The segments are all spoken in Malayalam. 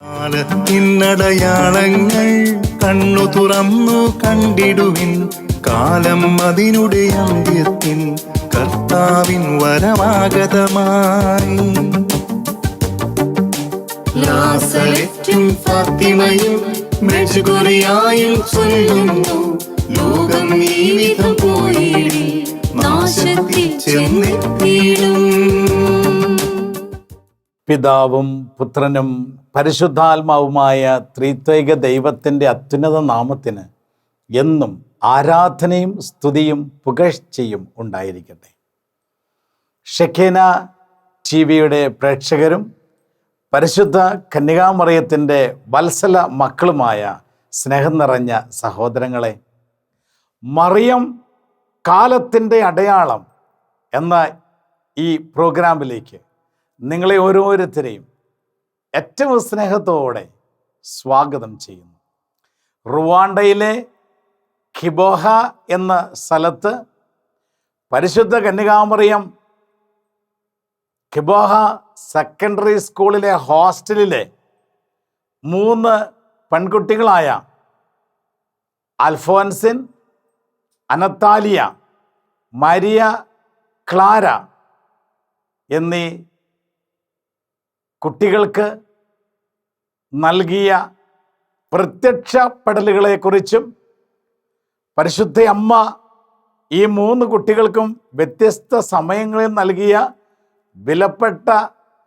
കാലത്തിനടയാളങ്ങൾ കണ്ണു തുറന്നു കണ്ടിടുവിൻ. കാലം അതിനുടെ അന്ത്യത്തിൻ കർത്താവിൻ വരമാഗതമായി ലാസലറ്റും ഫാത്തിമയും മെഴുകുറിയായും ചൊല്ലുന്നു. ലോകം ഈ വിധം പോയി നാശത്തിൽ ചെന്നെത്തിയിടും. പിതാവും പുത്രനും പരിശുദ്ധാത്മാവുമായ ത്രിത്വൈക ദൈവത്തിന്റെ അത്യുന്നത നാമത്തിന് എന്നും ആരാധനയും സ്തുതിയും പുകഴ്ചയും ഉണ്ടായിരിക്കട്ടെ. ഷെഖേന ടി വിയുടെ പ്രേക്ഷകരും പരിശുദ്ധ കന്യകാമറിയത്തിന്റെ വത്സല മക്കളുമായ സ്നേഹം നിറഞ്ഞ സഹോദരങ്ങളെ മറിയം കാലത്തിന്റെ അടയാളം എന്ന ഈ പ്രോഗ്രാമിലേക്ക് നിങ്ങളെ ഓരോരുത്തരെയും ഏറ്റവും സ്നേഹത്തോടെ സ്വാഗതം ചെയ്യുന്നു. റുവാണ്ടയിലെ ഖിബോഹ എന്ന സ്ഥലത്ത് പരിശുദ്ധ കന്യകാമറിയം ഖിബോഹ സെക്കൻഡറി സ്കൂളിലെ ഹോസ്റ്റലിലെ മൂന്ന് പെൺകുട്ടികളായ അൽഫോൻസിൻ അനത്താലിയ മരിയ ക്ലാര എന്നീ കുട്ടികൾക്ക് നൽകിയ പ്രത്യക്ഷപ്പെടലുകളെക്കുറിച്ചും പരിശുദ്ധ അമ്മ ഈ മൂന്ന് കുട്ടികൾക്കും വ്യത്യസ്ത സമയങ്ങളിൽ നൽകിയ വിലപ്പെട്ട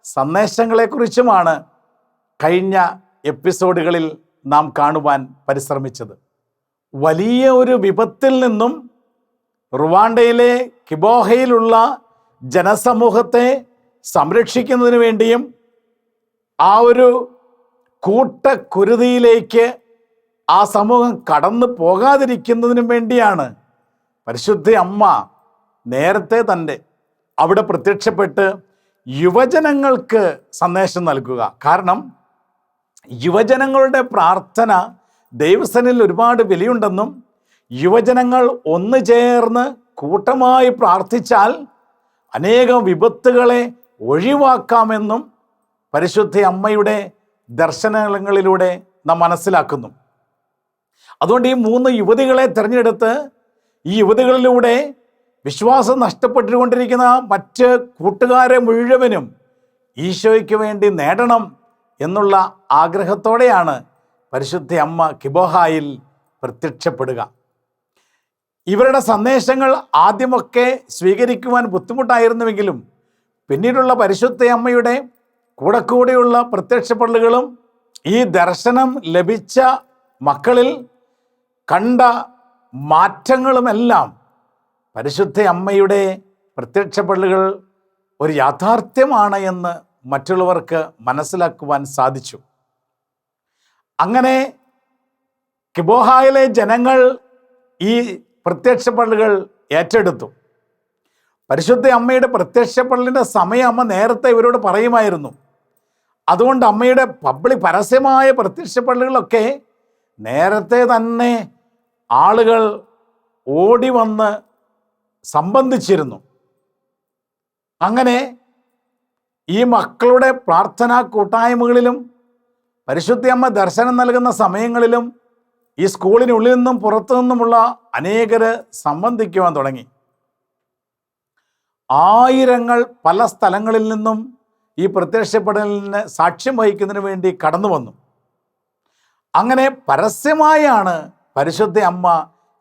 സന്ദേശങ്ങളെക്കുറിച്ചുമാണ് കഴിഞ്ഞ എപ്പിസോഡുകളിൽ നാം കാണുവാൻ പരിശ്രമിച്ചത്. വലിയ ഒരു വിപത്തിൽ നിന്നും റുവാണ്ടയിലെ കിബോഹയിലുള്ള ജനസമൂഹത്തെ സംരക്ഷിക്കുന്നതിന് വേണ്ടിയും ആ ഒരു കൂട്ടക്കുരുതിയിലേക്ക് ആ സമൂഹം കടന്നു പോകാതിരിക്കുന്നതിനും വേണ്ടിയാണ് പരിശുദ്ധ അമ്മ നേരത്തെ തന്റെ അവിടെ പ്രത്യക്ഷപ്പെട്ട് യുവജനങ്ങൾക്ക് സന്ദേശം നൽകുക. കാരണം യുവജനങ്ങളുടെ പ്രാർത്ഥന ദൈവസനിൽ ഒരുപാട് വിലയുണ്ടെന്നും യുവജനങ്ങൾ ഒന്നു ചേർന്ന് കൂട്ടമായി പ്രാർത്ഥിച്ചാൽ അനേകം വിപത്തുകളെ ഒഴിവാക്കാമെന്നും പരിശുദ്ധ അമ്മയുടെ ദർശനങ്ങളിലൂടെ നാം മനസ്സിലാക്കുന്നു. അതുകൊണ്ട് ഈ മൂന്ന് യുവതികളെ തിരഞ്ഞെടുത്ത് ഈ യുവതികളിലൂടെ വിശ്വാസം നഷ്ടപ്പെട്ടുകൊണ്ടിരിക്കുന്ന മറ്റ് കൂട്ടുകാരെ മുഴുവനും ഈശോയ്ക്ക് വേണ്ടി നേടണം എന്നുള്ള ആഗ്രഹത്തോടെയാണ് പരിശുദ്ധ അമ്മ കിബോഹായിൽ പ്രത്യക്ഷപ്പെടുക. ഇവരുടെ സന്ദേശങ്ങൾ ആദ്യമൊക്കെ സ്വീകരിക്കുവാൻ ബുദ്ധിമുട്ടായിരുന്നുവെങ്കിലും പിന്നീടുള്ള പരിശുദ്ധ അമ്മയുടെ കൂടെ കൂടെയുള്ള പ്രത്യക്ഷപ്പെടലുകളും ഈ ദർശനം ലഭിച്ച മക്കളിൽ കണ്ട മാറ്റങ്ങളുമെല്ലാം പരിശുദ്ധ അമ്മയുടെ പ്രത്യക്ഷപ്പെടലുകൾ ഒരു യാഥാർത്ഥ്യമാണ് എന്ന് മറ്റുള്ളവർക്ക് മനസ്സിലാക്കുവാൻ സാധിച്ചു. അങ്ങനെ കിബോഹായിലെ ജനങ്ങൾ ഈ പ്രത്യക്ഷപ്പെടലുകൾ ഏറ്റെടുത്തു. പരിശുദ്ധ അമ്മയുടെ പ്രത്യക്ഷപ്പെടലിന്റെ സമയം അമ്മ നേരത്തെ ഇവരോട് പറയുമായിരുന്നു. അതുകൊണ്ട് അമ്മയുടെ പബ്ലിക് പരസ്യമായ പ്രത്യക്ഷപ്പെടലുകളൊക്കെ നേരത്തെ തന്നെ ആളുകൾ ഓടി വന്ന് സംബന്ധിച്ചിരുന്നു. അങ്ങനെ ഈ മക്കളുടെ പ്രാർത്ഥനാ കൂട്ടായ്മകളിലും പരിശുദ്ധ അമ്മ ദർശനം നൽകുന്ന സമയങ്ങളിലും ഈ സ്കൂളിനുള്ളിൽ നിന്നും പുറത്തു നിന്നുമുള്ള അനേകര് സംബന്ധിക്കുവാൻ തുടങ്ങി. ആയിരങ്ങൾ പല സ്ഥലങ്ങളിൽ നിന്നും ഈ പ്രത്യക്ഷപ്പെടലിന് സാക്ഷ്യം വഹിക്കുന്നതിന് വേണ്ടി കടന്നു വന്നു. അങ്ങനെ പരസ്യമായാണ് പരിശുദ്ധ അമ്മ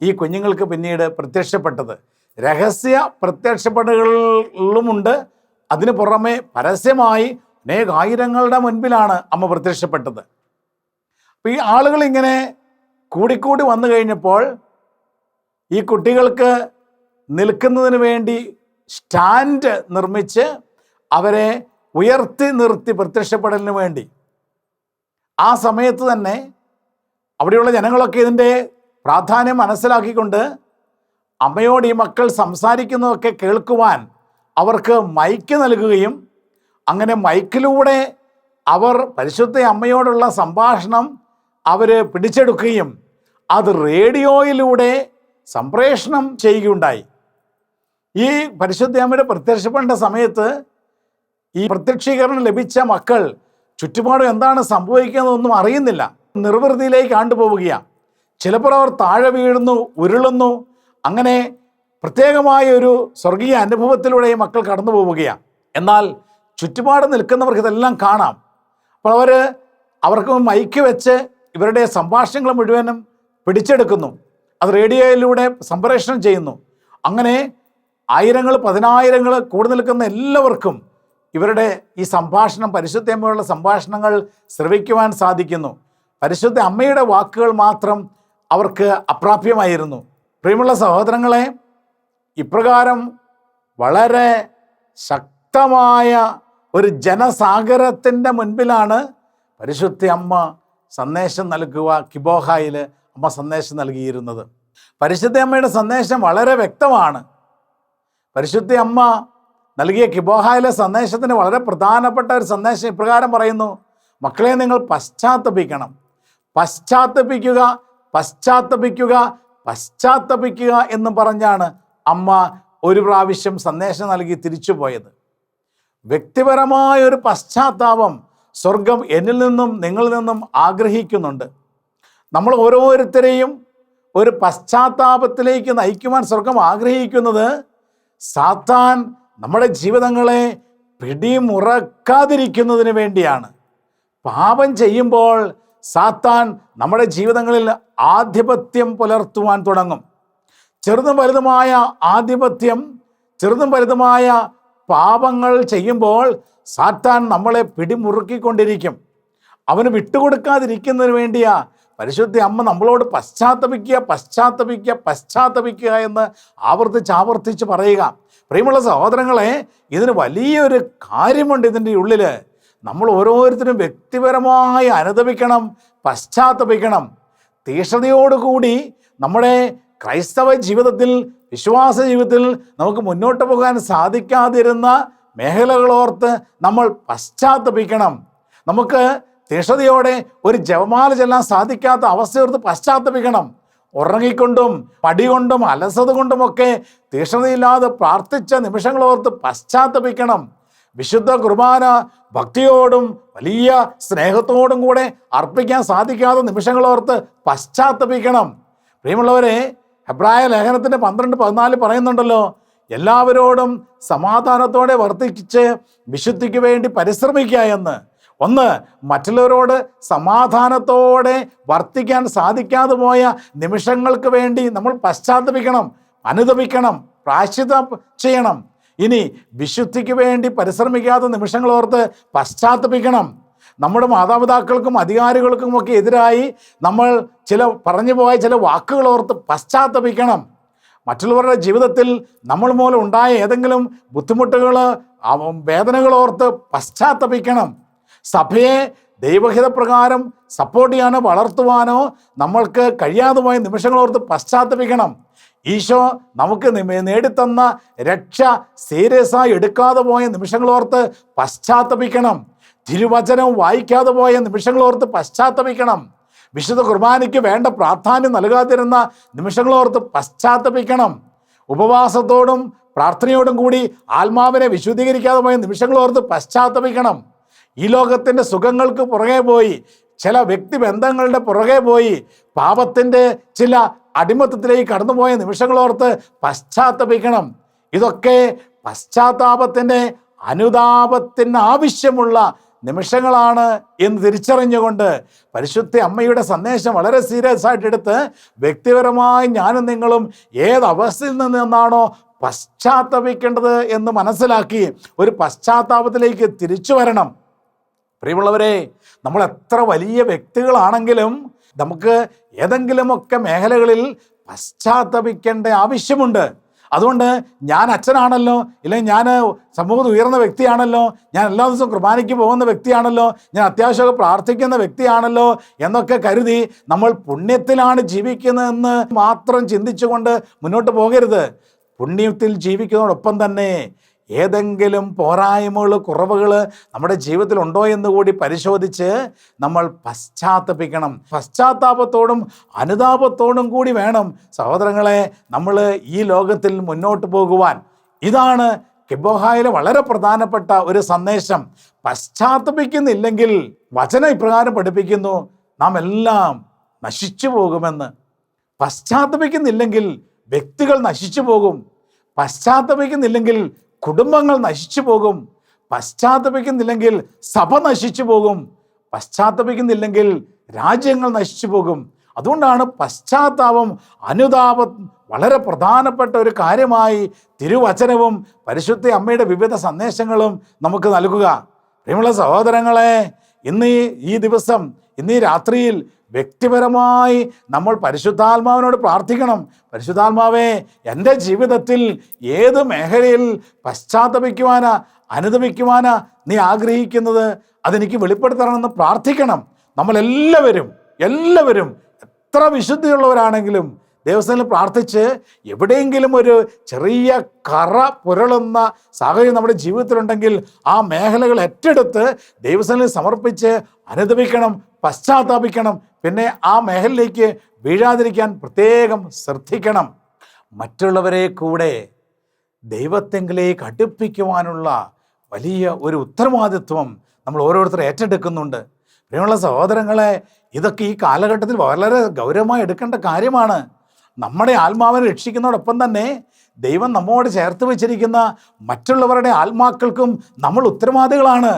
ഈ കുഞ്ഞുങ്ങൾക്ക് പിന്നീട് പ്രത്യക്ഷപ്പെട്ടത്. രഹസ്യ പ്രത്യക്ഷപ്പെടലുകളുമുണ്ട്. അതിനു പുറമെ പരസ്യമായി അനേകായിരങ്ങളുടെ മുൻപിലാണ് അമ്മ പ്രത്യക്ഷപ്പെട്ടത്. അപ്പോൾ ഈ ആളുകൾ ഇങ്ങനെ കൂടിക്കൂടി വന്നു കഴിഞ്ഞപ്പോൾ ഈ കുട്ടികൾക്ക് നിൽക്കുന്നതിന് വേണ്ടി സ്റ്റാൻഡ് നിർമ്മിച്ച് അവരെ ഉയർത്തി നിർത്തി പ്രത്യക്ഷപ്പെടലിന് വേണ്ടി. ആ സമയത്ത് തന്നെ അവിടെയുള്ള ജനങ്ങളൊക്കെ ഇതിന്റെ പ്രാധാന്യം മനസ്സിലാക്കിക്കൊണ്ട് അമ്മയോട് ഈ മക്കൾ സംസാരിക്കുന്നതൊക്കെ കേൾക്കുവാൻ അവർക്ക് മൈക്ക് നൽകുകയും അങ്ങനെ മൈക്കിലൂടെ അവർ പരിശുദ്ധ അമ്മയോടുള്ള സംഭാഷണം അവർ പിടിച്ചെടുക്കുകയും അത് റേഡിയോയിലൂടെ സംപ്രേഷണം ചെയ്യുകയുണ്ടായി. ഈ പരിശുദ്ധ അമ്മയുടെ പ്രത്യക്ഷപ്പെടേണ്ട സമയത്ത് ഈ പ്രത്യക്ഷീകരണം ലഭിച്ച മക്കൾ ചുറ്റുപാടും എന്താണ് സംഭവിക്കുന്നതെന്നൊന്നും അറിയുന്നില്ല. നിർവൃതിയിലേക്ക് ആണ്ടുപോവുകയാണ് ചിലപ്പോൾ അവർ താഴെ വീഴുന്നു ഉരുളുന്നു. അങ്ങനെ പ്രത്യേകമായ ഒരു സ്വർഗീയ അനുഭവത്തിലൂടെ ഈ മക്കൾ കടന്നു പോവുകയാണ് എന്നാൽ ചുറ്റുപാട് നിൽക്കുന്നവർക്ക് ഇതെല്ലാം കാണാം. അപ്പോൾ അവർ അവർക്ക് മൈക്ക് വെച്ച് ഇവരുടെ സംഭാഷണങ്ങൾ മുഴുവനും പിടിച്ചെടുക്കുന്നു. അത് റേഡിയോയിലൂടെ സംപ്രേഷണം ചെയ്യുന്നു. അങ്ങനെ ആയിരങ്ങൾ പതിനായിരങ്ങൾ കൂടി നിൽക്കുന്ന എല്ലാവർക്കും ഇവരുടെ ഈ സംഭാഷണം പരിശുദ്ധ അമ്മയുള്ള സംഭാഷണങ്ങൾ ശ്രവിക്കുവാൻ സാധിക്കുന്നു. പരിശുദ്ധ അമ്മയുടെ വാക്കുകൾ മാത്രം അവർക്ക് അപ്രാപ്യമായിരുന്നു. പ്രിയമുള്ള സഹോദരങ്ങളെ ഇപ്രകാരം വളരെ ശക്തമായ ഒരു ജനസാഗരത്തിന്റെ മുൻപിലാണ് പരിശുദ്ധ അമ്മ സന്ദേശം നൽകുക കിബോഹായിൽ അമ്മ സന്ദേശം നൽകിയിരുന്നത്. പരിശുദ്ധ അമ്മയുടെ സന്ദേശം വളരെ വ്യക്തമാണ്. പരിശുദ്ധ അമ്മ നൽകിയ കിബോഹായിലെ സന്ദേശത്തിന് വളരെ പ്രധാനപ്പെട്ട ഒരു സന്ദേശം ഇപ്രകാരം പറയുന്നു. മക്കളെ നിങ്ങൾ പശ്ചാത്തപിക്കണം. പശ്ചാത്തപിക്കുക പശ്ചാത്തപിക്കുക പശ്ചാത്തപിക്കുക എന്ന് പറഞ്ഞാണ് അമ്മ ഒരു പ്രാവശ്യം സന്ദേശം നൽകി തിരിച്ചു പോയത്. വ്യക്തിപരമായ ഒരു പശ്ചാത്താപം സ്വർഗം എന്നിൽ നിന്നും നിങ്ങളിൽ നിന്നും ആഗ്രഹിക്കുന്നുണ്ട്. നമ്മൾ ഓരോരുത്തരെയും ഒരു പശ്ചാത്താപത്തിലേക്ക് നയിക്കുവാൻ സ്വർഗം ആഗ്രഹിക്കുന്നത് സാത്താൻ നമ്മുടെ ജീവിതങ്ങളെ പിടിമുറക്കാതിരിക്കുന്നതിന് വേണ്ടിയാണ്. പാപം ചെയ്യുമ്പോൾ സാത്താൻ നമ്മുടെ ജീവിതങ്ങളിൽ ആധിപത്യം പുലർത്തുവാൻ തുടങ്ങും. ചെറുതും വലുതുമായ ആധിപത്യം ചെറുതും വലുതുമായ പാപങ്ങൾ ചെയ്യുമ്പോൾ സാത്താൻ നമ്മളെ പിടിമുറുക്കിക്കൊണ്ടിരിക്കും. അവന് വിട്ടുകൊടുക്കാതിരിക്കുന്നതിന് വേണ്ടിയാ പരിശുദ്ധ അമ്മ നമ്മളോട് പശ്ചാത്തപിക്കുക പശ്ചാത്തപിക്കുക പശ്ചാത്തപിക്കുക എന്ന് ആവർത്തിച്ച് ആവർത്തിച്ച് പറയുക. പ്രിയമുള്ള സഹോദരങ്ങളെ ഇതിന് വലിയൊരു കാര്യമുണ്ട് ഇതിന്റെ ഉള്ളിൽ നമ്മൾ ഓരോരുത്തരും വ്യക്തിപരമായി അനുദപിക്കണം പശ്ചാത്തപിക്കണം. തീഷ്ണതയോടുകൂടി നമ്മുടെ ക്രൈസ്തവ ജീവിതത്തിൽ വിശ്വാസ ജീവിതത്തിൽ നമുക്ക് മുന്നോട്ട് പോകാൻ സാധിക്കാതിരുന്ന മേഖലകളോർത്ത് നമ്മൾ പശ്ചാത്തപിക്കണം. നമുക്ക് തീഷ്ണതയോടെ ഒരു ജപമാല ചെല്ലാൻ സാധിക്കാത്ത അവസ്ഥയോർത്ത് പശ്ചാത്തപിക്കണം. ഉറങ്ങിക്കൊണ്ടും പടികൊണ്ടും അലസത കൊണ്ടുമൊക്കെ തീഷ്ണതയില്ലാതെ പ്രാർത്ഥിച്ച നിമിഷങ്ങളോർത്ത് പശ്ചാത്തപിക്കണം. വിശുദ്ധ കുർബാന ഭക്തിയോടും വലിയ സ്നേഹത്തോടും കൂടെ അർപ്പിക്കാൻ സാധിക്കാത്ത നിമിഷങ്ങളോർത്ത് പശ്ചാത്തപിക്കണം. പ്രിയമുള്ളവരെ ഹെബ്രായ ലേഖനത്തിന്റെ പന്ത്രണ്ട് പതിനാല് പറയുന്നുണ്ടല്ലോ എല്ലാവരോടും സമാധാനത്തോടെ വർദ്ധിച്ച് വിശുദ്ധിക്ക് വേണ്ടി പരിശ്രമിക്കുക എന്ന്. ഒന്ന് മറ്റുള്ളവരോട് സമാധാനത്തോടെ വർത്തിക്കാൻ സാധിക്കാതെ പോയ നിമിഷങ്ങൾക്ക് വേണ്ടി നമ്മൾ പശ്ചാത്തപിക്കണം അനുദപിക്കണം പ്രാശ്ചിത ചെയ്യണം. ഇനി വിശുദ്ധിക്ക് വേണ്ടി പരിശ്രമിക്കാത്ത നിമിഷങ്ങൾ ഓർത്ത് പശ്ചാത്തപിക്കണം. നമ്മുടെ മാതാപിതാക്കൾക്കും അധികാരികൾക്കും ഒക്കെ എതിരായി നമ്മൾ ചില പറഞ്ഞു പോയ ചില വാക്കുകൾ ഓർത്ത് പശ്ചാത്തപിക്കണം. മറ്റുള്ളവരുടെ ജീവിതത്തിൽ നമ്മൾ മൂലം ഉണ്ടായ ഏതെങ്കിലും ബുദ്ധിമുട്ടുകൾ വേദനകൾ ഓർത്ത് പശ്ചാത്തപിക്കണം. സഭയെ ദൈവഹിതപ്രകാരം സപ്പോർട്ട് ചെയ്യാനോ വളർത്തുവാനോ നമ്മൾക്ക് കഴിയാതെ പോയ നിമിഷങ്ങളോർത്ത് പശ്ചാത്തപിക്കണം. ഈശോ നമുക്ക് നിമ- നേടിത്തന്ന രക്ഷ സീരിയസ് ആയി എടുക്കാതെ പോയ നിമിഷങ്ങൾ ഓർത്ത് പശ്ചാത്തപിക്കണം. തിരുവചനം വായിക്കാതെ പോയ നിമിഷങ്ങൾ ഓർത്ത് പശ്ചാത്തപിക്കണം. വിശുദ്ധ കുർബാനയ്ക്ക് വേണ്ട പ്രാധാന്യം നൽകാതിരുന്ന നിമിഷങ്ങളോർത്ത് പശ്ചാത്തപിക്കണം. ഉപവാസത്തോടും പ്രാർത്ഥനയോടും കൂടി ആത്മാവിനെ വിശുദ്ധീകരിക്കാതെ പോയ നിമിഷങ്ങളോർത്ത് പശ്ചാത്തപിക്കണം. ഈ ലോകത്തിന്റെ സുഖങ്ങൾക്ക് പുറകെ പോയി ചില വ്യക്തിബന്ധങ്ങളുടെ പുറകെ പോയി പാപത്തിന്റെ ചില അടിമത്തത്തിലേക്ക് കടന്നുപോയ നിമിഷങ്ങളോർത്ത് പശ്ചാത്തപിക്കണം. ഇതൊക്കെ പശ്ചാത്താപത്തിന്റെ അനുതാപത്തിന് ആവശ്യമുള്ള നിമിഷങ്ങളാണ് എന്ന് തിരിച്ചറിഞ്ഞുകൊണ്ട് പരിശുദ്ധ അമ്മയുടെ സന്ദേശം വളരെ സീരിയസ് ആയിട്ട് എടുത്ത് വ്യക്തിപരമായി ഞാനും നിങ്ങളും ഏത് അവസ്ഥയിൽ നിന്നാണോ പശ്ചാത്തപിക്കേണ്ടത് എന്ന് മനസ്സിലാക്കി ഒരു പശ്ചാത്താപത്തിലേക്ക് തിരിച്ചു വരണം. പ്രിയമുള്ളവരെ നമ്മൾ എത്ര വലിയ വ്യക്തികളാണെങ്കിലും നമുക്ക് ഏതെങ്കിലുമൊക്കെ മേഖലകളിൽ പശ്ചാത്തപിക്കേണ്ട ആവശ്യമുണ്ട്. അതുകൊണ്ട് ഞാൻ അച്ഛനാണല്ലോ ഇല്ലെങ്കിൽ ഞാൻ സമൂഹത്തിൽ ഉയർന്ന വ്യക്തിയാണല്ലോ ഞാൻ എല്ലാ ദിവസവും കുർബാനയ്ക്ക് പോകുന്ന വ്യക്തിയാണല്ലോ ഞാൻ അത്യാവശ്യമൊക്കെ പ്രാർത്ഥിക്കുന്ന വ്യക്തിയാണല്ലോ എന്നൊക്കെ കരുതി നമ്മൾ പുണ്യത്തിലാണ് ജീവിക്കുന്നതെന്ന് മാത്രം ചിന്തിച്ചുകൊണ്ട് മുന്നോട്ട് പോകരുത്. പുണ്യത്തിൽ ജീവിക്കുന്നതോടൊപ്പം തന്നെ ഏതെങ്കിലും പോരായ്മകൾ കുറവുകൾ നമ്മുടെ ജീവിതത്തിൽ ഉണ്ടോ എന്ന് കൂടി പരിശോധിച്ച് നമ്മൾ പശ്ചാത്തപിക്കണം. പശ്ചാത്താപത്തോടും അനുതാപത്തോടും കൂടി വേണം സഹോദരങ്ങളെ നമ്മൾ ഈ ലോകത്തിൽ മുന്നോട്ട് പോകുവാൻ. ഇതാണ് കിബോഹായിലെ വളരെ പ്രധാനപ്പെട്ട ഒരു സന്ദേശം. പശ്ചാത്തപിക്കുന്നില്ലെങ്കിൽ വചനം ഇപ്രകാരം പഠിപ്പിക്കുന്നു നാം എല്ലാം നശിച്ചു പോകുമെന്ന്. പശ്ചാത്തപിക്കുന്നില്ലെങ്കിൽ വ്യക്തികൾ നശിച്ചു പോകും. പശ്ചാത്തപിക്കുന്നില്ലെങ്കിൽ കുടുംബങ്ങൾ നശിച്ചു പോകും. പശ്ചാത്തപിക്കുന്നില്ലെങ്കിൽ സഭ നശിച്ചു പോകും. പശ്ചാത്തപിക്കുന്നില്ലെങ്കിൽ രാജ്യങ്ങൾ നശിച്ചു പോകും. അതുകൊണ്ടാണ് പശ്ചാത്താപം അനുതാപം വളരെ പ്രധാനപ്പെട്ട ഒരു കാര്യമായി തിരുവചനവും പരിശുദ്ധ അമ്മയുടെ വിവിധ സന്ദേശങ്ങളും നമുക്ക് നൽകുക. പ്രിയമുള്ള സഹോദരങ്ങളെ ഇന്ന് ഈ ദിവസം ഇന്ന് ഈ രാത്രിയിൽ വ്യക്തിപരമായി നമ്മൾ പരിശുദ്ധാത്മാവിനോട് പ്രാർത്ഥിക്കണം. പരിശുദ്ധാത്മാവേ എന്റെ ജീവിതത്തിൽ ഏത് മേഖലയിൽ പശ്ചാത്തപിക്കുവാനാ അനുദപിക്കുവാനാ നീ ആഗ്രഹിക്കുന്നത്? അതെനിക്ക് വെളിപ്പെടുത്തണമെന്ന് പ്രാർത്ഥിക്കണം. നമ്മളെല്ലാവരും എല്ലാവരും എത്ര വിശുദ്ധിയുള്ളവരാണെങ്കിലും ദേവസ്ഥയിൽ പ്രാർത്ഥിച്ച് എവിടെയെങ്കിലും ഒരു ചെറിയ കറ പുരളുന്ന സാഹചര്യം നമ്മുടെ ജീവിതത്തിലുണ്ടെങ്കിൽ ആ മേഖലകൾ ഏറ്റെടുത്ത് ദൈവസ്ഥലിൽ സമർപ്പിച്ച് അനുദപിക്കണം പശ്ചാത്താപിക്കണം പിന്നെ ആ മേഖലയിലേക്ക് വീഴാതിരിക്കാൻ പ്രത്യേകം ശ്രദ്ധിക്കണം. മറ്റുള്ളവരെ കൂടെ ദൈവത്തെങ്കിലേക്ക് അടുപ്പിക്കുവാനുള്ള വലിയ ഒരു ഉത്തരവാദിത്വം നമ്മൾ ഓരോരുത്തർ ഏറ്റെടുക്കുന്നുണ്ട്. പ്രിയമുള്ള സഹോദരങ്ങളെ ഇതൊക്കെ ഈ കാലഘട്ടത്തിൽ വളരെ ഗൗരവമായി എടുക്കേണ്ട കാര്യമാണ്. നമ്മുടെ ആത്മാവിനെ രക്ഷിക്കുന്നതോടൊപ്പം തന്നെ ദൈവം നമ്മോട് ചേർത്ത് വെച്ചിരിക്കുന്ന മറ്റുള്ളവരുടെ ആത്മാക്കൾക്കും നമ്മൾ ഉത്തരവാദികളാണ്.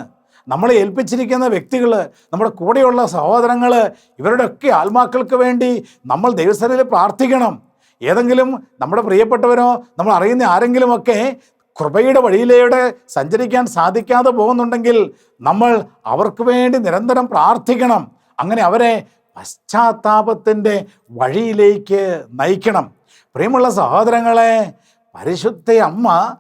നമ്മളെ ഏൽപ്പിച്ചിരിക്കുന്ന വ്യക്തികൾ നമ്മുടെ കൂടെയുള്ള സഹോദരങ്ങൾ ഇവരുടെയൊക്കെ ആത്മാക്കൾക്ക് വേണ്ടി നമ്മൾ ദൈവസ്ഥലിൽ പ്രാർത്ഥിക്കണം. ഏതെങ്കിലും നമ്മുടെ പ്രിയപ്പെട്ടവരോ നമ്മൾ അറിയുന്ന ആരെങ്കിലുമൊക്കെ കൃപയുടെ വഴിയിലൂടെ സഞ്ചരിക്കാൻ സാധിക്കാതെ പോകുന്നുണ്ടെങ്കിൽ നമ്മൾ അവർക്ക് വേണ്ടി നിരന്തരം പ്രാർത്ഥിക്കണം. അങ്ങനെ അവരെ പശ്ചാത്താപത്തിന്റെ വഴിയിലേക്ക് നയിക്കണം. പ്രിയമുള്ള സഹോദരങ്ങളെ പരിശുദ്ധ അമ്മ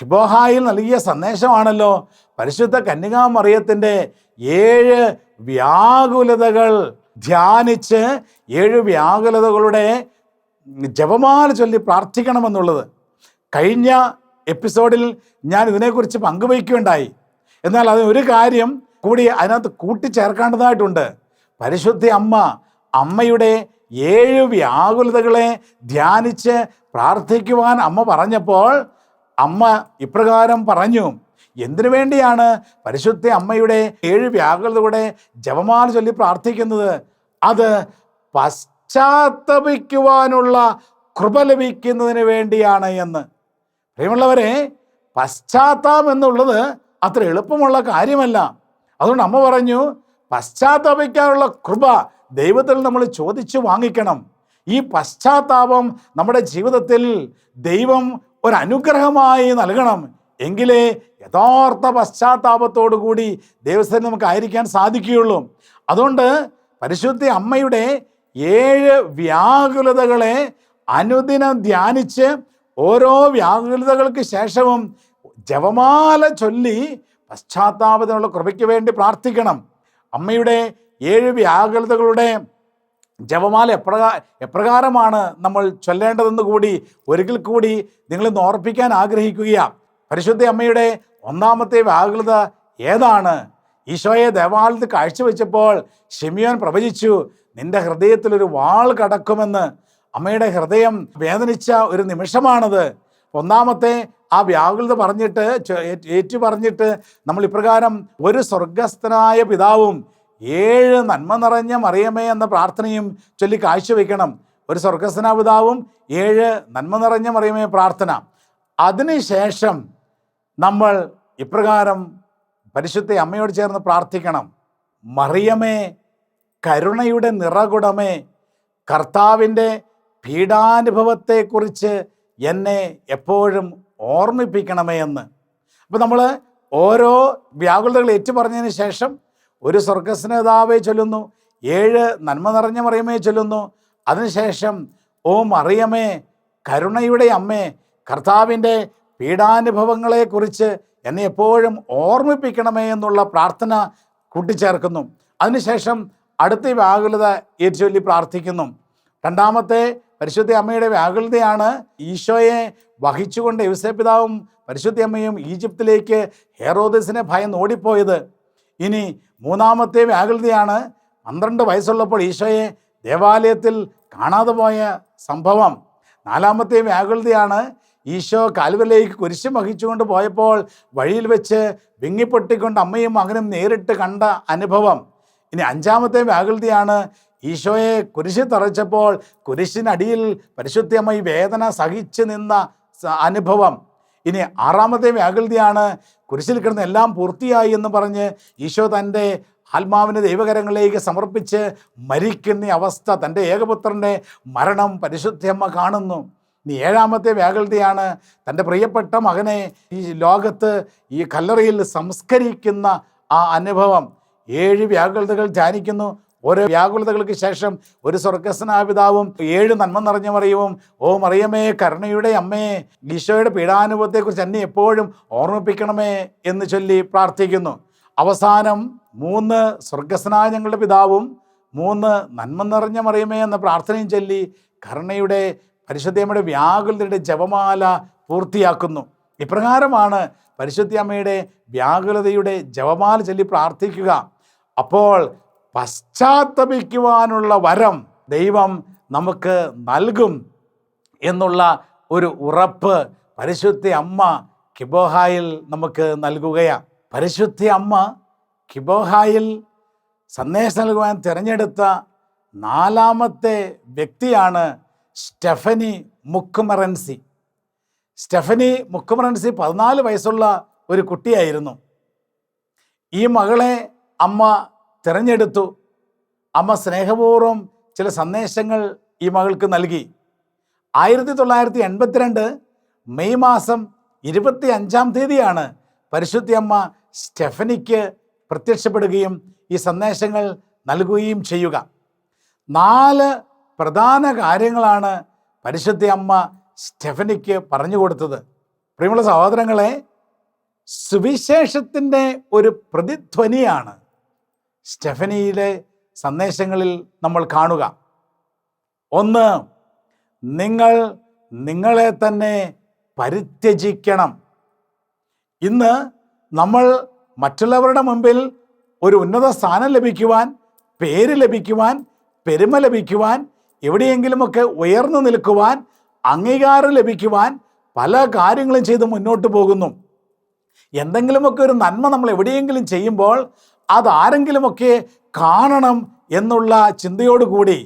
കിബോഹായിൽ നൽകിയ സന്ദേശമാണല്ലോ പരിശുദ്ധ കന്യകാമറിയത്തിന്റെ ഏഴ് വ്യാകുലതകൾ ധ്യാനിച്ച് ഏഴ് വ്യാകുലതകളുടെ ജപമാല ചൊല്ലി പ്രാർത്ഥിക്കണമെന്നുള്ളത്. കഴിഞ്ഞ എപ്പിസോഡിൽ ഞാൻ ഇതിനെക്കുറിച്ച് പങ്കുവയ്ക്കുകയുണ്ടായി. എന്നാൽ അതിന് ഒരു കാര്യം കൂടി അതിനകത്ത് കൂട്ടിച്ചേർക്കേണ്ടതായിട്ടുണ്ട്. പരിശുദ്ധ അമ്മ അമ്മയുടെ ഏഴ് വ്യാകുലതകളെ ധ്യാനിച്ച് പ്രാർത്ഥിക്കുവാൻ അമ്മ പറഞ്ഞപ്പോൾ അമ്മ ഇപ്രകാരം പറഞ്ഞു എന്തിനു വേണ്ടിയാണ് പരിശുദ്ധ അമ്മയുടെ ഏഴ് വ്യാകുലതയുടെ ജപമാല ചൊല്ലി പ്രാർത്ഥിക്കുന്നത്? അത് പശ്ചാത്തപിക്കുവാനുള്ള കൃപ ലഭിക്കുന്നതിന് വേണ്ടിയാണ് എന്ന്. പ്രിയമുള്ളവരെ പശ്ചാത്താപം എന്നുള്ളത് അത്ര എളുപ്പമുള്ള കാര്യമല്ല. അതുകൊണ്ട് അമ്മ പറഞ്ഞു പശ്ചാത്താപിക്കാനുള്ള കൃപ ദൈവത്തിൽ നമ്മൾ ചോദിച്ചു വാങ്ങിക്കണം. ഈ പശ്ചാത്താപം നമ്മുടെ ജീവിതത്തിൽ ദൈവം ഒരു അനുഗ്രഹമായി നൽകണം. എങ്കിലേ യഥാർത്ഥ പശ്ചാത്താപത്തോടു കൂടി ദൈവസ്ഥയിൽ നമുക്ക് ആയിരിക്കാൻ സാധിക്കുകയുള്ളൂ. അതുകൊണ്ട് പരിശുദ്ധ അമ്മയുടെ ഏഴ് വ്യാകുലതകളെ അനുദിനം ധ്യാനിച്ച് ഓരോ വ്യാകുലതകൾക്ക് ശേഷവും ജവമാല ചൊല്ലി പശ്ചാത്താപത്തിനുള്ള കൃപയ്ക്ക് വേണ്ടി പ്രാർത്ഥിക്കണം. അമ്മയുടെ ഏഴ് വ്യാകുലതകളുടെ ജപമാല എപ്രകാ എപ്രകാരമാണ് നമ്മൾ ചൊല്ലേണ്ടതെന്ന് കൂടി ഒരിക്കൽ കൂടി നിങ്ങളിന്ന് ഓർപ്പിക്കാൻ ആഗ്രഹിക്കുകയാണ്. പരിശുദ്ധ അമ്മയുടെ ഒന്നാമത്തെ വ്യാകുലത ഏതാണ്? ഈശോയെ ദേവാലയത്തിൽ കാഴ്ചവെച്ചപ്പോൾ ഷിമിയോൻ പ്രവചിച്ചു നിന്റെ ഹൃദയത്തിൽ ഒരു വാൾ കടക്കുമെന്ന്. അമ്മയുടെ ഹൃദയം വേദനിച്ച ഒരു നിമിഷമാണത്. ഒന്നാമത്തെ ആ വ്യാകുലത പറഞ്ഞിട്ട് ഏറ്റ് പറഞ്ഞിട്ട് നമ്മൾ ഇപ്രകാരം ഒരു സ്വർഗസ്ഥനായ പിതാവും ഏഴ് നന്മ നിറഞ്ഞ മറിയമേ എന്ന പ്രാർത്ഥനയും ചൊല്ലി കാഴ്ചവെക്കണം. ഒരു സ്വർഗസ്ഥനാ പിതാവും ഏഴ് നന്മ നിറഞ്ഞ മറിയമേ പ്രാർത്ഥന. അതിനുശേഷം നമ്മൾ ഇപ്രകാരം പരിശുദ്ധ അമ്മയോട് ചേർന്ന് പ്രാർത്ഥിക്കണം. മറിയമേ കരുണയുടെ നിറകുടമേ കർത്താവിന്റെ പീഡാനുഭവത്തെക്കുറിച്ച് എന്നെ എപ്പോഴും ഓർമ്മിപ്പിക്കണമേ എന്ന്. അപ്പോൾ നമ്മൾ ഓരോ വ്യാകുലതകൾ ഏറ്റുപറഞ്ഞതിന് ശേഷം ഒരു സ്വർഗസ്നേതാവെ ചൊല്ലുന്നു ഏഴ് നന്മ നിറഞ്ഞ മറിയമേ ചൊല്ലുന്നു. അതിനുശേഷം ഓ മറിയമേ കരുണയുടെ അമ്മേ കർത്താവിന്റെ പീഡാനുഭവങ്ങളെക്കുറിച്ച് എന്നെ എപ്പോഴും ഓർമ്മിപ്പിക്കണമേ എന്നുള്ള പ്രാർത്ഥന കൂട്ടിച്ചേർക്കുന്നു. അതിനുശേഷം അടുത്ത വ്യാകുലത ഏറ്റുചൊല്ലി പ്രാർത്ഥിക്കുന്നു. രണ്ടാമത്തെ പരിശുദ്ധ അമ്മയുടെ വ്യാകുലതയാണ് ഈശോയെ വഹിച്ചുകൊണ്ട് യൗസേപിതാവും പരിശുദ്ധ അമ്മയും ഈജിപ്തിലേക്ക് ഹെറോദസിനെ ഭയന്ന് ഓടിപ്പോയത്. ഇനി മൂന്നാമത്തെ വ്യാകുലതയാണ് പന്ത്രണ്ട് വയസ്സുള്ളപ്പോൾ ഈശോയെ ദേവാലയത്തിൽ കാണാതെ പോയ സംഭവം. നാലാമത്തെ വ്യാകുലതയാണ് ഈശോ കാൽവരിലേക്ക് കുരിശ് വഹിച്ചുകൊണ്ട് പോയപ്പോൾ വഴിയിൽ വെച്ച് വിങ്ങിപ്പൊട്ടിക്കൊണ്ട് അമ്മയും മകനും നേരിട്ട് കണ്ട അനുഭവം. ഇനി അഞ്ചാമത്തെ വ്യാകുലതയാണ് ഈശോയെ കുരിശ് തറച്ചപ്പോൾ കുരിശിനടിയിൽ പരിശുദ്ധമ്മ ഈ വേദന സഹിച്ചു നിന്ന അനുഭവം. ഇനി ആറാമത്തെ വ്യാകുലതയാണ് കുരിശിൽ കിടന്ന് എല്ലാം പൂർത്തിയായി എന്ന് പറഞ്ഞ് ഈശോ തന്റെ ആത്മാവിനെ ദൈവകരങ്ങളിലേക്ക് സമർപ്പിച്ച് മരിക്കുന്ന അവസ്ഥ തന്റെ ഏകപുത്രന്റെ മരണം പരിശുദ്ധമ്മ കാണുന്നു. ഇനി ഏഴാമത്തെ വ്യാകുലതയാണ് തന്റെ പ്രിയപ്പെട്ട മകനെ ഈ ലോകത്ത് ഈ കല്ലറയിൽ സംസ്കരിക്കുന്ന ആ അനുഭവം. ഏഴ് വ്യാകുലതകൾ ധ്യാനിക്കുന്നു. ഓരോ വ്യാകുലതകൾക്ക് ശേഷം ഒരു സ്വർഗസ്നാപിതാവും ഏഴ് നന്മ നിറഞ്ഞ മറിയവും ഓ മറിയമേ കരുണയുടെ അമ്മയെ ഈശോയുടെ പീഡാനുഭവത്തെക്കുറിച്ച് എന്നെ എപ്പോഴും ഓർമ്മിപ്പിക്കണമേ എന്ന് ചൊല്ലി പ്രാർത്ഥിക്കുന്നു. അവസാനം മൂന്ന് സ്വർഗസ്നാജങ്ങളുടെ പിതാവും മൂന്ന് നന്മ നിറഞ്ഞ മറിയമേ എന്ന പ്രാർത്ഥനയും ചൊല്ലി കരുണയുടെ പരിശുദ്ധമ്മയുടെ വ്യാകുലതയുടെ ജപമാല പൂർത്തിയാക്കുന്നു. ഇപ്രകാരമാണ് പരിശുദ്ധ അമ്മയുടെ വ്യാകുലതയുടെ ജപമാല ചൊല്ലി പ്രാർത്ഥിക്കുക. അപ്പോൾ പശ്ചാത്തപിക്കുവാനുള്ള വരം ദൈവം നമുക്ക് നൽകും എന്നുള്ള ഒരു ഉറപ്പ് പരിശുദ്ധ അമ്മ കിബോഹായിൽ നമുക്ക് നൽകുകയാണ് പരിശുദ്ധ അമ്മ കിബോഹായിൽ സന്ദേശം നൽകുവാൻ തിരഞ്ഞെടുത്ത നാലാമത്തെ വ്യക്തിയാണ് സ്റ്റെഫനി മുക്കുമറൻസി. സ്റ്റെഫനി മുക്കുമറൻസി പതിനാല് വയസ്സുള്ള ഒരു കുട്ടിയായിരുന്നു. ഈ മകളെ അമ്മ തിരഞ്ഞെടുത്തു. അമ്മ സ്നേഹപൂർവം ചില സന്ദേശങ്ങൾ ഈ മകൾക്ക് നൽകി. ആയിരത്തി തൊള്ളായിരത്തി എൺപത്തിരണ്ട് മെയ് മാസം ഇരുപത്തി അഞ്ചാം തീയതിയാണ് പരിശുദ്ധി അമ്മ സ്റ്റെഫനിക്ക് പ്രത്യക്ഷപ്പെടുകയും ഈ സന്ദേശങ്ങൾ നൽകുകയും ചെയ്യുക. നാല് പ്രധാന കാര്യങ്ങളാണ് പരിശുദ്ധ അമ്മ സ്റ്റെഫനിക്ക് പറഞ്ഞു കൊടുത്തത്. പ്രിയമുള്ള സഹോദരങ്ങളെ സുവിശേഷത്തിന്റെ ഒരു പ്രതിധ്വനിയാണ് സ്റ്റെഫനിയിലെ സന്ദേശങ്ങളിൽ നമ്മൾ കാണുക. ഒന്ന് നിങ്ങൾ നിങ്ങളെ തന്നെ പരിത്യജിക്കണം. ഇന്ന് നമ്മൾ മറ്റുള്ളവരുടെ മുമ്പിൽ ഒരു ഉന്നത സ്ഥാനം ലഭിക്കുവാൻ പേര് ലഭിക്കുവാൻ പെരുമ ലഭിക്കുവാൻ എവിടെയെങ്കിലുമൊക്കെ ഉയർന്നു നിൽക്കുവാൻ അംഗീകാരം ലഭിക്കുവാൻ പല കാര്യങ്ങളും ചെയ്ത് മുന്നോട്ട് പോകുന്നു. എന്തെങ്കിലുമൊക്കെ ഒരു നന്മ നമ്മൾ എവിടെയെങ്കിലും ചെയ്യുമ്പോൾ അതാരെങ്കിലുമൊക്കെ കാണണം എന്നുള്ള ചിന്തയോടുകൂടി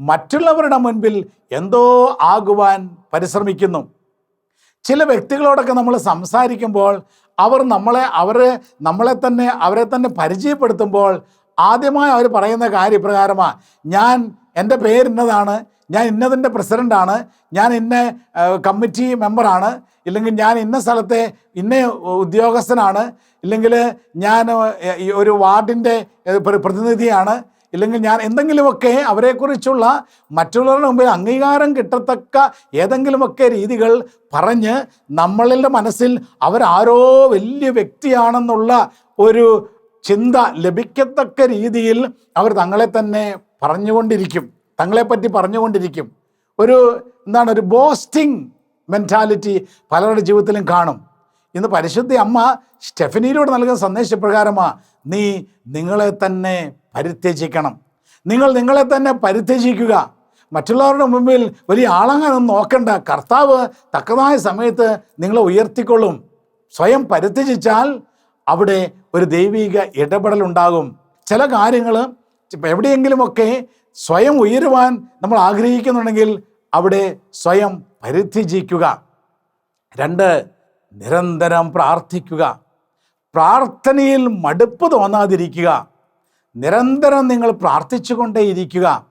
മറ്റുള്ളവരുടെ മുൻപിൽ എന്തോ ആകുവാൻ പരിശ്രമിക്കുന്നു. ചില വ്യക്തികളോടൊക്കെ നമ്മൾ സംസാരിക്കുമ്പോൾ അവർ നമ്മളെ അവരെ നമ്മളെ തന്നെ അവരെ തന്നെ പരിചയപ്പെടുത്തുമ്പോൾ ആദ്യമായി അവർ പറയുന്ന കാര്യപ്രകാരമാണ് ഞാൻ എന്റെ പേര് ഇന്നതാണ് ഞാൻ ഇന്നതിന്റെ പ്രസിഡന്റാണ് ഞാൻ ഇന്ന കമ്മിറ്റി മെമ്പറാണ് ഇല്ലെങ്കിൽ ഞാൻ ഇന്ന സ്ഥലത്തെ ഇന്ന ഉദ്യോഗസ്ഥനാണ് ഇല്ലെങ്കിൽ ഞാൻ ഒരു വാർഡിന്റെ പ്രതിനിധിയാണ് ഇല്ലെങ്കിൽ ഞാൻ എന്തെങ്കിലുമൊക്കെ അവരെക്കുറിച്ചുള്ള മറ്റുള്ളവരുടെ മുമ്പിൽ അംഗീകാരം കിട്ടത്തക്ക ഏതെങ്കിലുമൊക്കെ രീതികൾ പറഞ്ഞ് നമ്മളുടെ മനസ്സിൽ അവരാരോ വലിയ വ്യക്തിയാണെന്നുള്ള ഒരു ചിന്ത ലഭിക്കത്തക്ക രീതിയിൽ അവർ തങ്ങളെ തന്നെ പറഞ്ഞുകൊണ്ടിരിക്കും. തങ്ങളെപ്പറ്റി പറഞ്ഞുകൊണ്ടിരിക്കും. ഒരു എന്താണ് ഒരു ബോസ്റ്റിംഗ് മെന്റാലിറ്റി പലരുടെ ജീവിതത്തിലും കാണും. ഇന്ന് പരിശുദ്ധ അമ്മ സ്റ്റെഫനിയിലൂടെ നൽകുന്ന സന്ദേശപ്രകാരമാണ് നീ നിങ്ങളെ തന്നെ പരിത്യജിക്കണം. നിങ്ങൾ നിങ്ങളെ തന്നെ പരിത്യജിക്കുക. മറ്റുള്ളവരുടെ മുമ്പിൽ വലിയ ആളങ്ങനൊന്നും നോക്കണ്ട. കർത്താവ് തക്കതായ സമയത്ത് നിങ്ങളെ ഉയർത്തിക്കൊള്ളും. സ്വയം പരിത്യജിച്ചാൽ അവിടെ ഒരു ദൈവിക ഇടപെടലുണ്ടാകും. ചില കാര്യങ്ങൾ എവിടെയെങ്കിലുമൊക്കെ സ്വയം ഉയരുവാൻ നമ്മൾ ആഗ്രഹിക്കുന്നുണ്ടെങ്കിൽ അവിടെ സ്വയം പരിധിജിക്കുക രണ്ട് നിരന്തരം പ്രാർത്ഥിക്കുക. പ്രാർത്ഥനയിൽ മടുപ്പ് തോന്നാതിരിക്കുക. നിരന്തരം നിങ്ങൾ പ്രാർത്ഥിച്ചുകൊണ്ടേയിരിക്കുക.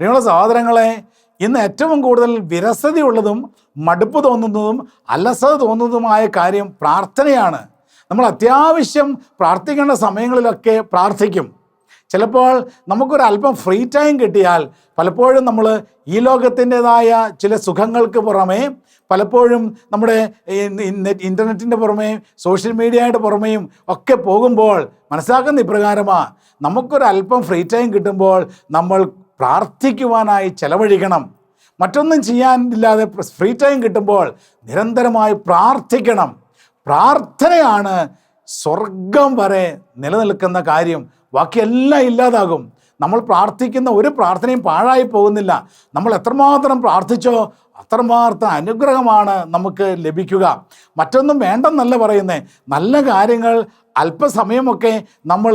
പ്രിയമുള്ള സഹോദരങ്ങളെ ഇന്ന് ഏറ്റവും കൂടുതൽ വിരസതയുള്ളതും മടുപ്പ് തോന്നുന്നതും അലസത തോന്നുന്നതുമായ കാര്യം പ്രാർത്ഥനയാണ്. നമ്മൾ അത്യാവശ്യം പ്രാർത്ഥിക്കേണ്ട സമയങ്ങളിലൊക്കെ പ്രാർത്ഥിക്കും. ചിലപ്പോൾ നമുക്കൊരു അല്പം ഫ്രീ ടൈം കിട്ടിയാൽ പലപ്പോഴും നമ്മൾ ഈ ലോകത്തിന്റെതായ ചില സുഖങ്ങൾക്ക് പുറമേ പലപ്പോഴും നമ്മുടെ ഇന്റർനെറ്റിന്റെ പുറമേയും സോഷ്യൽ മീഡിയയുടെ പുറമേയും ഒക്കെ പോകുമ്പോൾ മനസ്സിലാക്കുന്ന ഇപ്രകാരമാണ് നമുക്കൊരു അല്പം ഫ്രീ ടൈം കിട്ടുമ്പോൾ നമ്മൾ പ്രാർത്ഥിക്കുവാനായി ചെലവഴിക്കണം. മറ്റൊന്നും ചെയ്യാനില്ലാതെ ഫ്രീ ടൈം കിട്ടുമ്പോൾ നിരന്തരമായി പ്രാർത്ഥിക്കണം. പ്രാർത്ഥനയാണ് സ്വർഗം വരെ നിലനിൽക്കുന്ന കാര്യം. ബാക്കിയെല്ലാം ഇല്ലാതാകും. നമ്മൾ പ്രാർത്ഥിക്കുന്ന ഒരു പ്രാർത്ഥനയും പാഴായി പോകുന്നില്ല. നമ്മൾ എത്രമാത്രം പ്രാർത്ഥിച്ചോ അത്രമാത്രം അനുഗ്രഹമാണ് നമുക്ക് ലഭിക്കുക. മറ്റൊന്നും വേണ്ടെന്നല്ല പറയുന്നത് നല്ല കാര്യങ്ങൾ അല്പസമയമൊക്കെ നമ്മൾ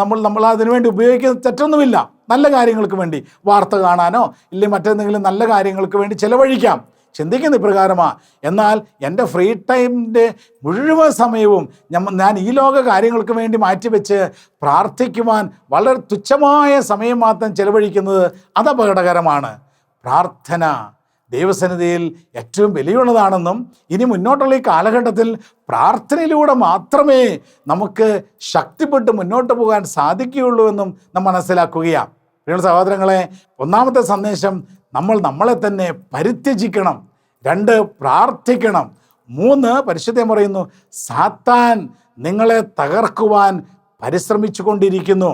നമ്മൾ നമ്മൾ അതിനു വേണ്ടി ഉപയോഗിക്കുന്ന തെറ്റൊന്നുമില്ല. നല്ല കാര്യങ്ങൾക്ക് വേണ്ടി. വാർത്ത കാണാനോ ഇല്ലെങ്കിൽ മറ്റെന്തെങ്കിലും നല്ല കാര്യങ്ങൾക്ക് വേണ്ടി ചിലവഴിക്കാം. ചിന്തിക്കുന്ന ഇപ്രകാരമാ. എന്നാൽ എന്റെ ഫ്രീ ടൈമിന്റെ മുഴുവൻ സമയവും ഞാൻ ഈ ലോക കാര്യങ്ങൾക്ക് വേണ്ടി മാറ്റിവെച്ച് പ്രാർത്ഥിക്കുവാൻ വളരെ തുച്ഛമായ സമയം മാത്രം ചെലവഴിക്കുന്നത് അത് അപകടകരമാണ് പ്രാർത്ഥന ദൈവസന്നിധിയിൽ ഏറ്റവും വിലയുള്ളതാണെന്നും ഇനി മുന്നോട്ടുള്ള ഈ കാലഘട്ടത്തിൽ പ്രാർത്ഥനയിലൂടെ മാത്രമേ നമുക്ക് ശക്തിപ്പെട്ട് മുന്നോട്ട് പോകാൻ സാധിക്കുകയുള്ളൂ എന്നും നാം മനസ്സിലാക്കുകയാണ്. പ്രിയ സഹോദരങ്ങളെ ഒന്നാമത്തെ സന്ദേശം നമ്മൾ നമ്മളെ തന്നെ പരിത്യജിക്കണം രണ്ട് പ്രാർത്ഥിക്കണം. മൂന്ന് പരിശുദ്ധം പറയുന്നു സാത്താൻ നിങ്ങളെ തകർക്കുവാൻ പരിശ്രമിച്ചു കൊണ്ടിരിക്കുന്നു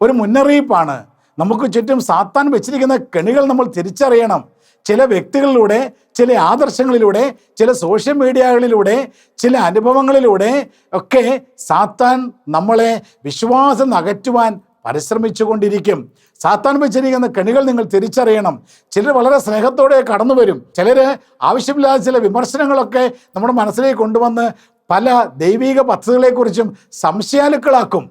ഒരു മുന്നറിയിപ്പാണ്. നമുക്ക് ചുറ്റും സാത്താൻ വെച്ചിരിക്കുന്ന കെണികൾ നമ്മൾ തിരിച്ചറിയണം. ചില വ്യക്തികളിലൂടെ ചില ആദർശങ്ങളിലൂടെ ചില സോഷ്യൽ മീഡിയകളിലൂടെ ചില അനുഭവങ്ങളിലൂടെ ഒക്കെ സാത്താൻ നമ്മളെ വിശ്വാസം അകറ്റുവാൻ പരിശ്രമിച്ചു കൊണ്ടിരിക്കും സാത്താൻ വെച്ചിരിക്കുന്ന കെണികൾ നിങ്ങൾ തിരിച്ചറിയണം. ചിലർ വളരെ സ്നേഹത്തോടെ കടന്നു വരും. ചിലർ ആവശ്യമില്ലാത്ത ചില വിമർശനങ്ങളൊക്കെ നമ്മുടെ മനസ്സിലേക്ക് കൊണ്ടുവന്ന് പല ദൈവിക പദ്ധതികളെക്കുറിച്ചും സംശയാലുക്കളാക്കും.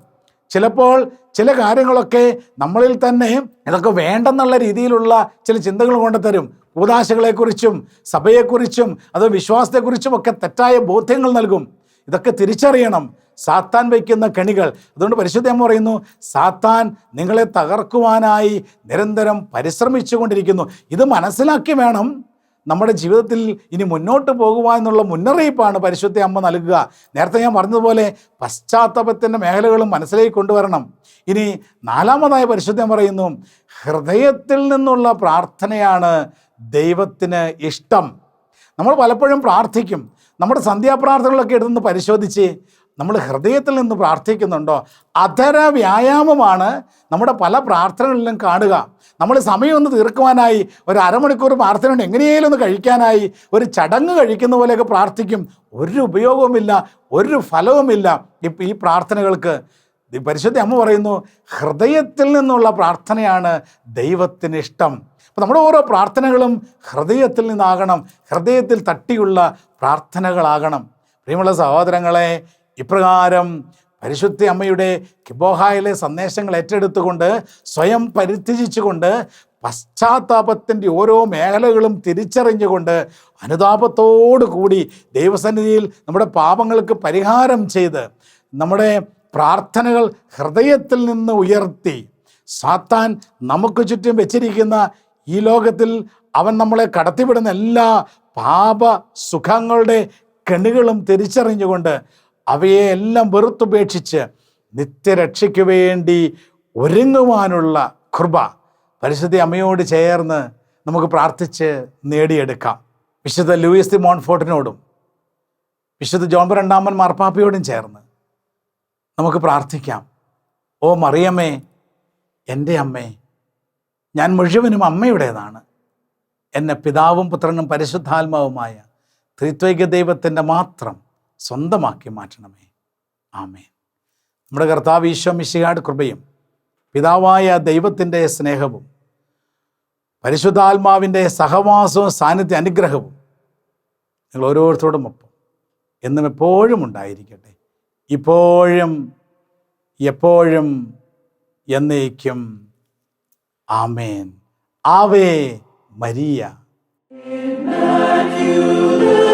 ചിലപ്പോൾ ചില കാര്യങ്ങളൊക്കെ നമ്മളിൽ തന്നെ ഇതൊക്കെ വേണ്ടെന്നുള്ള രീതിയിലുള്ള ചില ചിന്തകൾ കൊണ്ടുതരും തരും. കൂതാശകളെക്കുറിച്ചും സഭയെക്കുറിച്ചും അത് വിശ്വാസത്തെക്കുറിച്ചും ഒക്കെ തെറ്റായ ബോധ്യങ്ങൾ നൽകും. ഇതൊക്കെ തിരിച്ചറിയണം. സാത്താൻ വയ്ക്കുന്ന കെണികൾ. അതുകൊണ്ട് പരിശുദ്ധ അമ്മ പറയുന്നു സാത്താൻ നിങ്ങളെ തകർക്കുവാനായി നിരന്തരം പരിശ്രമിച്ചുകൊണ്ടിരിക്കുന്നു. ഇത് മനസ്സിലാക്കി വേണം നമ്മുടെ ജീവിതത്തിൽ ഇനി മുന്നോട്ട് പോകുക എന്നുള്ള മുന്നറിയിപ്പാണ് പരിശുദ്ധ അമ്മ നൽകുക. നേരത്തെ ഞാൻ പറഞ്ഞതുപോലെ പശ്ചാത്തലത്തിന്റെ മേഖലകളും മനസ്സിലേക്ക് കൊണ്ടുവരണം. ഇനി നാലാമതായ പരിശുദ്ധ പറയുന്നു ഹൃദയത്തിൽ നിന്നുള്ള പ്രാർത്ഥനയാണ് ദൈവത്തിന് ഇഷ്ടം. നമ്മൾ പലപ്പോഴും പ്രാർത്ഥിക്കും. നമ്മുടെ സന്ധ്യാപ്രാർത്ഥനകളൊക്കെ എടുത്തുനിന്ന് പരിശോധിച്ച് നമ്മൾ ഹൃദയത്തിൽ നിന്ന് പ്രാർത്ഥിക്കുന്നുണ്ടോ? അധര വ്യായാമമാണ് നമ്മുടെ പല പ്രാർത്ഥനകളിലും കാണുക. നമ്മൾ സമയമൊന്ന് തീർക്കുവാനായി ഒരു അരമണിക്കൂർ പ്രാർത്ഥന എങ്ങനെയെങ്കിലും ഒന്ന് കഴിക്കാനായി ഒരു ചടങ്ങ് കഴിക്കുന്ന പോലെയൊക്കെ പ്രാർത്ഥിക്കും. ഒരു ഉപയോഗവുമില്ല ഒരു ഫലവുമില്ല. ഇപ്പം ഈ പ്രാർത്ഥനകൾക്ക് പരിശുദ്ധ അമ്മ പറയുന്നു ഹൃദയത്തിൽ നിന്നുള്ള പ്രാർത്ഥനയാണ് ദൈവത്തിന് ഇഷ്ടം. അപ്പം നമ്മുടെ ഓരോ പ്രാർത്ഥനകളും ഹൃദയത്തിൽ നിന്നാകണം ഹൃദയത്തിൽ തട്ടിയുള്ള പ്രാർത്ഥനകളാകണം. പ്രിയമുള്ള സഹോദരങ്ങളെ ഇപ്രകാരം പരിശുദ്ധ അമ്മയുടെ കിബോഹായിലെ സന്ദേശങ്ങൾ ഏറ്റെടുത്തുകൊണ്ട് സ്വയം പരിത്യജിച്ചുകൊണ്ട് പശ്ചാത്താപത്തിന്റെ ഓരോ മേഖലകളും തിരിച്ചറിഞ്ഞുകൊണ്ട് കൂടി ദൈവസന്നിധിയിൽ നമ്മുടെ പാപങ്ങൾക്ക് പരിഹാരം ചെയ്ത് നമ്മുടെ പ്രാർത്ഥനകൾ ഹൃദയത്തിൽ നിന്ന് ഉയർത്തി സാത്താൻ നമുക്ക് ചുറ്റും വെച്ചിരിക്കുന്ന ഈ ലോകത്തിൽ അവൻ നമ്മളെ കടത്തിവിടുന്ന എല്ലാ പാപ സുഖങ്ങളുടെ കെണികളും തിരിച്ചറിഞ്ഞുകൊണ്ട് അവയെ എല്ലാം വെറുത്തുപേക്ഷിച്ച് നിത്യരക്ഷയ്ക്ക് വേണ്ടി ഒരുങ്ങുവാനുള്ള കൃപ പരിശുദ്ധി അമ്മയോട് ചേർന്ന് നമുക്ക് പ്രാർത്ഥിച്ച് നേടിയെടുക്കാം. വിശുദ്ധ ലൂയിസ് ദി മോൺഫോർട്ടിനോടും വിശുദ്ധ ജോൺ രണ്ടാമൻ മാർപ്പാപ്പയോടും ചേർന്ന് നമുക്ക് പ്രാർത്ഥിക്കാം. ഓ മറിയമ്മേ എന്റെ അമ്മേ ഞാൻ മുഴുവനും അമ്മയുടേതാണ്. എന്നെ പിതാവും പുത്രനും പരിശുദ്ധാത്മാവുമായ ത്രിത്വൈക ദൈവത്തിന്റെ മാത്രം സ്വന്തമാക്കി മാറ്റണമേ. ആമേ നമ്മുടെ കർത്താവ് ഈശോ മിശിഹാട് കൃപയും പിതാവായ ദൈവത്തിന്റെ സ്നേഹവും പരിശുദ്ധാത്മാവിന്റെ സഹവാസവും സാന്നിധ്യ അനുഗ്രഹവും നിങ്ങൾ ഓരോരുത്തരോടും ഒപ്പം എന്നും എപ്പോഴും ഉണ്ടായിരിക്കട്ടെ. ഇപ്പോഴും എപ്പോഴും എന്നേക്കും. ആമേൻ. ആവേ മരിയ. Thank you